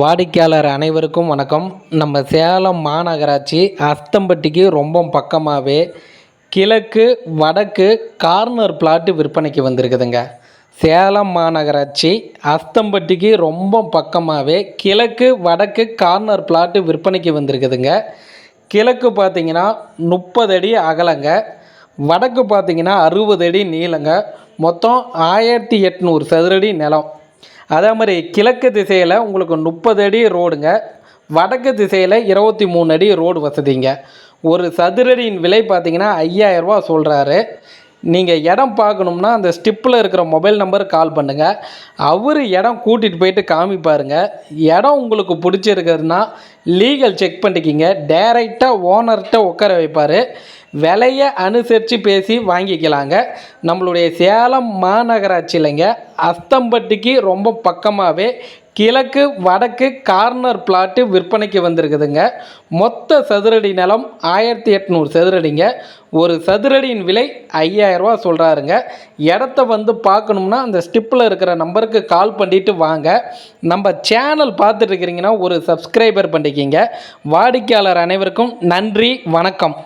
வாடிக்கையாளர் அனைவருக்கும் வணக்கம். நம்ம சேலம் மாநகராட்சி அஸ்தம்பட்டிக்கு ரொம்ப பக்கமாகவே கிழக்கு வடக்கு கார்னர் பிளாட்டு விற்பனைக்கு வந்திருக்குதுங்க. சேலம் மாநகராட்சி அஸ்தம்பட்டிக்கு ரொம்ப பக்கமாகவே கிழக்கு வடக்கு கார்னர் பிளாட்டு விற்பனைக்கு வந்திருக்குதுங்க. கிழக்கு பார்த்திங்கன்னா முப்பது அடி அகலங்க. வடக்கு பார்த்தீங்கன்னா அறுபது அடி நீளங்க. மொத்தம் ஆயிரத்தி எட்நூறு சதுரடி நிலம். அதே மாதிரி கிழக்கு திசையில் உங்களுக்கு முப்பது அடி ரோடுங்க. வடக்கு திசையில் இருபத்தி மூணு அடி ரோடு வசதிங்க. ஒரு சதுரடியின் விலை பார்த்தீங்கன்னா ஐயாயிரரூபா சொல்கிறாரு நீங்கள் இடம் பார்க்கணும்னா அந்த ஸ்டிப்பில் இருக்கிற மொபைல் நம்பருக்கு கால் பண்ணுங்கள் அவர் இடம் கூட்டிகிட்டு போயிட்டு காமிப்பாருங்க. இடம் உங்களுக்கு பிடிச்சிருக்குதுன்னா லீகல் செக் பண்ணிக்கிங்க. டைரெக்டாக ஓனர்கிட்ட உட்கார வைப்பார். விலையை அனுசரித்து பேசி வாங்கிக்கலாங்க. நம்மளுடைய சேலம் மாநகராட்சியிலங்க அஸ்தம்பட்டிக்கு ரொம்ப பக்கமாகவே கிழக்கு வடக்கு கார்னர் பிளாட்டு விற்பனைக்கு வந்திருக்குதுங்க. மொத்த சதுரடி நிலம் ஆயிரத்தி எட்நூறு சதுரடிங்க. ஒரு சதுரடியின் விலை ஐயாயிரரூவா சொல்கிறாருங்க இடத்த வந்து பார்க்கணும்னா அந்த ஸ்டிப்பில் இருக்கிற நம்பருக்கு கால் பண்ணிட்டு வாங்க. நம்ம சேனல் பார்த்துட்டு இருக்கிறீங்கன்னா ஒரு சப்ஸ்கிரைபர் பண்ணிக்கிங்க. வாடிக்கையாளர் அனைவருக்கும் நன்றி வணக்கம்.